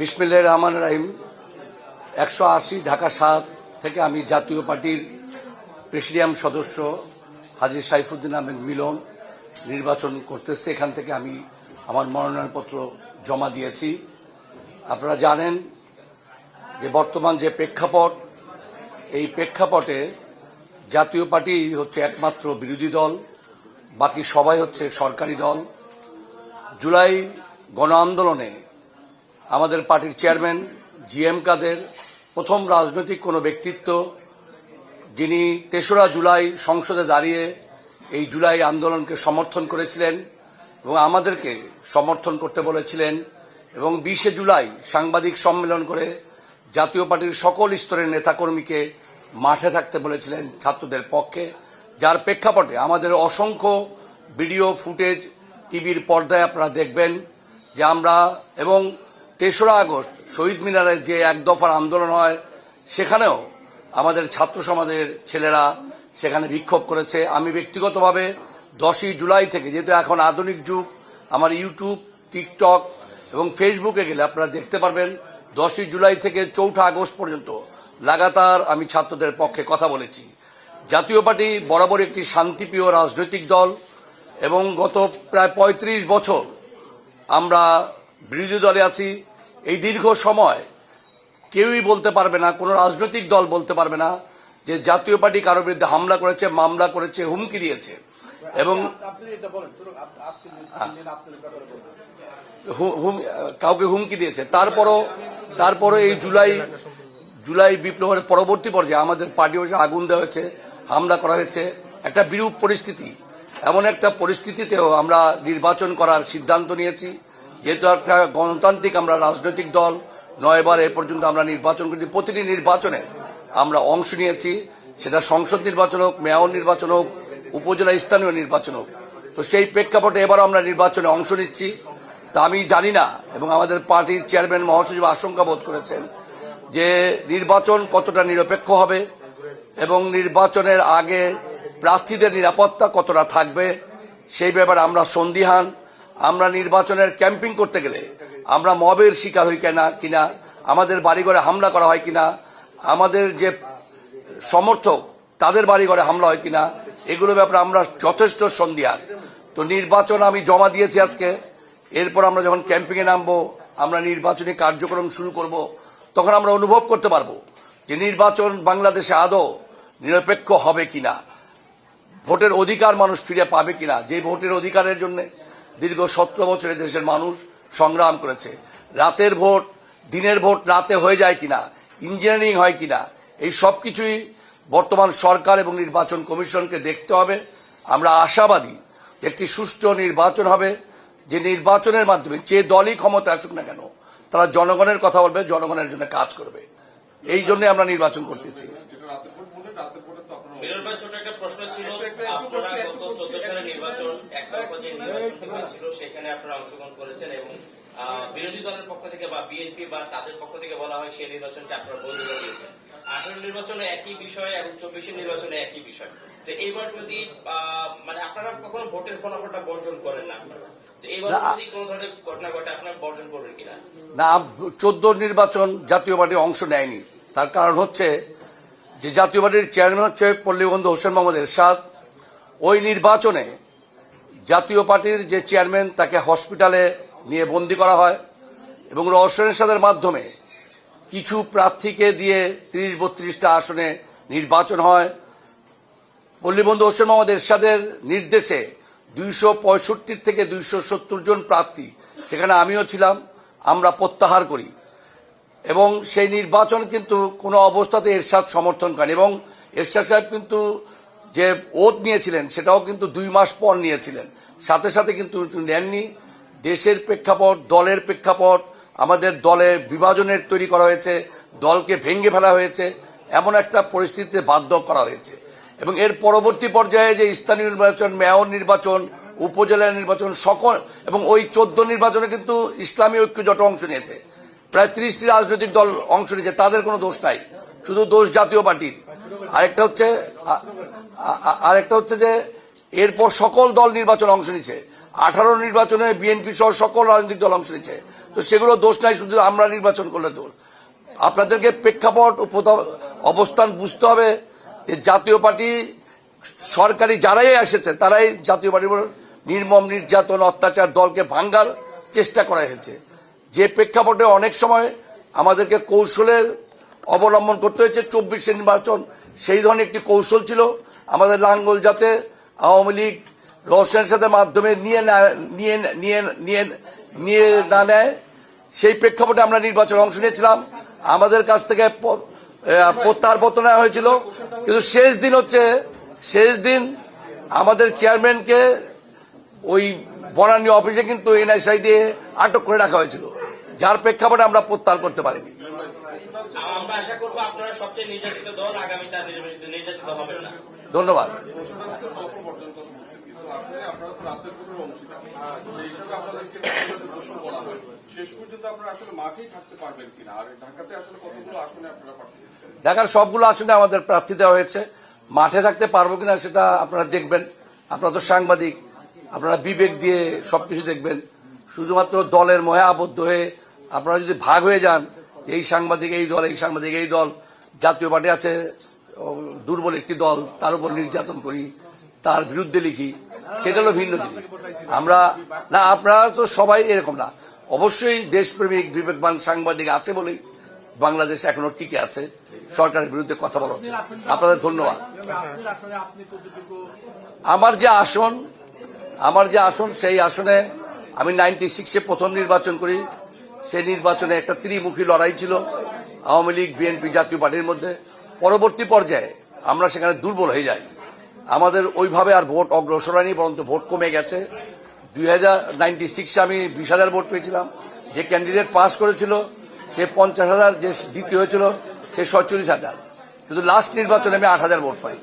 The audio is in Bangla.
বিসমিল্লাহ রহমান রাহিম। একশো আশি ঢাকা সাত থেকে আমি জাতীয় পার্টির প্রেসিডিয়াম সদস্য হাজি সাইফুদ্দিন আহমেদ মিলন নির্বাচন করতেছে। এখান থেকে আমি আমার মনোনয়নপত্র জমা দিয়েছি। আপনারা জানেন যে বর্তমান যে প্রেক্ষাপট, এই প্রেক্ষাপটে জাতীয় পার্টি হচ্ছে একমাত্র বিরোধী দল, বাকি সবাই হচ্ছে সরকারি দল। জুলাই গণ আন্দোলনে আমাদের পার্টির চেয়ারম্যান জি এম কাদের, প্রথম রাজনৈতিক কোনো ব্যক্তিত্ব, যিনি তেসরা জুলাই সংসদে দাঁড়িয়ে এই জুলাই আন্দোলনকে সমর্থন করেছিলেন এবং আমাদেরকে সমর্থন করতে বলেছিলেন এবং বিশে জুলাই সাংবাদিক সম্মেলন করে জাতীয় পার্টির সকল স্তরের নেতাকর্মীকে মাঠে থাকতে বলেছিলেন ছাত্রদের পক্ষে, যার প্রেক্ষাপটে আমাদের অসংখ্য ভিডিও ফুটেজ, টিভির পর্দায় আপনারা দেখবেন। যে আমরা এবং তেসরা আগস্ট শহীদ মিনারে যে এক দফার আন্দোলন হয়, সেখানেও আমাদের ছাত্র সমাজের ছেলেরা সেখানে বিক্ষোভ করেছে। আমি ব্যক্তিগতভাবে দশই জুলাই থেকে, যেহেতু এখন আধুনিক যুগ, আমার ইউটিউব, টিকটক এবং ফেসবুকে গেলে আপনারা দেখতে পারবেন, দশই জুলাই থেকে চৌঠা আগস্ট পর্যন্ত লাগাতার আমি ছাত্রদের পক্ষে কথা বলেছি। জাতীয় পার্টি বরাবর একটি শান্তিপ্রিয় রাজনৈতিক দল এবং গত প্রায় ৩৫ বছর আমরা বিরোধী দলে আছি। এই দীর্ঘ সময় কেউই বলতে পারবে না, কোনো রাজনৈতিক দল বলতে পারবে না যে জাতীয় পার্টি কারও বিরুদ্ধে হামলা করেছে, মামলা করেছে, হুমকি দিয়েছে। এবং কাউকে হুমকি দিয়েছে। তারপরও তারপরও এই জুলাই জুলাই বিপ্লবের পরবর্তী পর্যায়ে আমাদের পার্টি আগুন দেওয়া হয়েছে, হামলা করা হয়েছে। একটা বিরূপ পরিস্থিতি। এমন একটা পরিস্থিতিতেও আমরা নির্বাচন করার সিদ্ধান্ত নিয়েছি। যেহেতু একটা গণতান্ত্রিক আমরা রাজনৈতিক দল, নয়বার এ পর্যন্ত আমরা নির্বাচন করি প্রতিটি নির্বাচনে আমরা অংশ নিয়েছি। সেটা সংসদ নির্বাচন হোক, মেয়র নির্বাচন হোক, উপজেলা স্থানীয় নির্বাচন হোক। তো সেই প্রেক্ষাপটে এবার আমরা নির্বাচনে অংশ নিচ্ছি। তা আমি জানি না, এবং আমাদের পার্টির চেয়ারম্যান মহাসচিব আশঙ্কা বোধ করেছেন যে নির্বাচন কতটা নিরপেক্ষ হবে এবং নির্বাচনের আগে প্রার্থীদের নিরাপত্তা কতটা থাকবে, সেই ব্যাপারে আমরা সন্দিহান। আমরা নির্বাচনের ক্যাম্পিং করতে গেলে আমরা মবের শিকার হই কিনা কিনা, আমাদের বাড়িঘরে হামলা করা হয় কিনা, আমাদের যে সমর্থক, তাদের বাড়িঘরে হামলা হয় কিনা এগুলো ব্যাপারে আমরা যথেষ্ট সন্দিহান। তো নির্বাচন আমি জমা দিয়েছি আজকে, এরপর আমরা যখন ক্যাম্পিংয়ে নামবো, আমরা নির্বাচনী কার্যক্রম শুরু করব, তখন আমরা অনুভব করতে পারব যে নির্বাচন বাংলাদেশে আদৌ নিরপেক্ষ হবে কিনা। ভোটের অধিকার মানুষ ফিরে পাবে কিনা? যে ভোটের অধিকারের জন্য দীর্ঘ সতেরো বছরে দেশের মানুষ সংগ্রাম করেছে। রাতের ভোট, দিনের ভোট রাতে হয়ে যায় কিনা? ইঞ্জিনিয়ারিং হয় কিনা? এই সব কিছুই বর্তমান সরকার এবং নির্বাচন কমিশনকে দেখতে হবে। আমরা আশাবাদী একটি সুষ্ঠু নির্বাচন হবে, যে নির্বাচনের মাধ্যমে যে দলই ক্ষমতা আসুক না কেন, তারা জনগণের কথা বলবে, জনগণের জন্য কাজ করবে। এই জন্য আমরা নির্বাচন করতেছি মিলন ভাই ছোট একটা প্রশ্ন ছিল আপনারা গত চোদ্দ সালে নির্বাচন একতরফা যে নির্বাচন হয়েছিল সেখানে আপনারা অংশগ্রহণ করেছেন এবং বিরোধী দলের পক্ষ থেকে বা বিএনপি বা তাদের পক্ষ থেকে বলা হয় সেই নির্বাচনকে আপনারা দিয়েছেন। আঠারো নির্বাচনে একই বিষয় এবং চব্বিশের নির্বাচনে একই বিষয়। তো এইবার যদি আহ, মানে আপনারা কখনো ভোটের ফলাফলটা বর্জন করেন না? আপনারা তো এইবার না। যদি কোনো ঘটনা ঘটে আপনারা বর্জন করবেন কিনা? না চোদ্দ নির্বাচন জাতীয় পার্টি অংশ নেয়নি। তার কারণ হচ্ছে যে জাতীয় পার্টির চেয়ারম্যান হচ্ছে পল্লীবন্ধু হোসেন মোহাম্মদ এরশাদ। ওই নির্বাচনে জাতীয় পার্টির যে চেয়ারম্যান তাকে হসপিটালে নিয়ে বন্দি করা হয় এবং রহস্যের মাধ্যমে কিছু প্রার্থীকে দিয়ে তিরিশ বত্রিশটা আসনে নির্বাচন হয়। পল্লীবন্ধু হোসেন মোহাম্মদ এরশাদের নির্দেশে দুইশো পঁয়ষট্টি থেকে দুইশো সত্তর জন প্রার্থী, সেখানে আমিও ছিলাম, আমরা প্রত্যাহার করি। এবং সেই নির্বাচন কিন্তু কোনো অবস্থাতে এরশাদ সমর্থন করেন এবং এরশাদ সাহেব কিন্তু যে ওত নিয়েছিলেন, সেটাও কিন্তু দুই মাস পর নিয়েছিলেন। সাথে সাথে কিন্তু নেননি। দেশের প্রেক্ষাপট, দলের প্রেক্ষাপট, আমাদের দলে বিভাজনের তৈরি করা হয়েছে, দলকে ভেঙে ফেলা হয়েছে, এমন একটা পরিস্থিতিতে বাধ্য করা হয়েছে। এবং এর পরবর্তী পর্যায়ে যে স্থানীয় নির্বাচন, মেয়র নির্বাচন, উপজেলা নির্বাচন, সকল, এবং ওই চোদ্দ নির্বাচনে কিন্তু ইসলামী ঐক্য জট অংশ নিয়েছে। প্রায় ত্রিশটি রাজনৈতিক দল অংশ নিয়েছে, তাদের কোনো দোষ নাই। শুধু দোষ জাতীয় পার্টির। আরেকটা হচ্ছে আরেকটা হচ্ছে যে, এরপর সকল দল নির্বাচন অংশ নিচ্ছে আঠারো নির্বাচনে বিএনপি সহ সকল রাজনৈতিক দল অংশ নিয়েছে। তো সেগুলো দোষ নাই, শুধু আমরা নির্বাচন করলে দোষ। আপনাদেরকে প্রেক্ষাপট ও অবস্থান বুঝতে হবে যে জাতীয় পার্টি সরকারি যারাই এসেছে, তারাই জাতীয় পার্টির নির্মম, নির্যাতন, অত্যাচার দলকে ভাঙ্গার চেষ্টা করা হয়েছে। যে প্রেক্ষাপটে অনেক সময় আমাদেরকে কৌশলের অবলম্বন করতে হয়েছে চব্বিশে নির্বাচন সেই ধরনের একটি কৌশল ছিল। আমাদের লাঙ্গল যাতে আওয়ামী লীগ রহস্যের সাথে মাধ্যমে নিয়ে না- নিয়ে নিয়ে নিয়ে নিয়ে না নেয় সেই প্রেক্ষাপটে আমরা নির্বাচনে অংশ নিয়েছিলাম। আমাদের কাছ থেকে প- আহ, প্রত্যাহার পত্র নেওয়া হয়েছিল। কিন্তু শেষ দিন হচ্ছে শেষ দিন আমাদের চেয়ারম্যানকে ওই বনানী অফিসে কিন্তু এনআইসআই দিয়ে আটক করে রাখা হয়েছিল। যার প্রেক্ষাপটে আমরা প্রত্যাহার করতে পারিনি। ধন্যবাদ। ঢাকার সবগুলো আসনে আমাদের প্রার্থী দেওয়া হয়েছে। মাঠে থাকতে পারব কিনা সেটা আপনারা দেখবেন। আপনারা তো সাংবাদিক। আপনারা বিবেক দিয়ে সবকিছু দেখবেন। শুধুমাত্র দলের মহে আবদ্ধ হয়ে আপনারা যদি ভাগ হয়ে যান এই সাংবাদিক এই দল এই সাংবাদিক এই দল জাতীয় পার্টি আছে দুর্বল একটি দল তার উপর নির্যাতন করি তার বিরুদ্ধে লিখি সেটা হলো ভিন্ন জিনিস। আমরা না আপনারা তো সবাই এরকম না। অবশ্যই দেশপ্রেমিক বিবেকবান সাংবাদিক আছে বলেই বাংলাদেশ এখনও টিকে আছে সরকারের বিরুদ্ধে কথা বলা হচ্ছে। আপনাদের ধন্যবাদ। আমার যে আসন আমার যে আসন, সেই আসনে আমি নাইনটি সিক্সে প্রথম নির্বাচন করি। সেই নির্বাচনে একটা ত্রিমুখী লড়াই ছিল আওয়ামী লীগ, বিএনপি জাতীয় পার্টির মধ্যে। পরবর্তী পর্যায়ে আমরা সেখানে দুর্বল হয়ে যাই। আমাদের ওইভাবে আর ভোট অগ্রসর হয়নি, বরঞ্চ ভোট কমে গেছে। দুই হাজার নাইনটি সিক্সে আমি বিশ হাজার ভোট পেয়েছিলাম। যে ক্যান্ডিডেট পাস করেছিল, সে পঞ্চাশ হাজার, যে দ্বিতীয় হয়েছিল, সে সচল্লিশ হাজার। কিন্তু লাস্ট নির্বাচনে আমি আট হাজার ভোট পাই।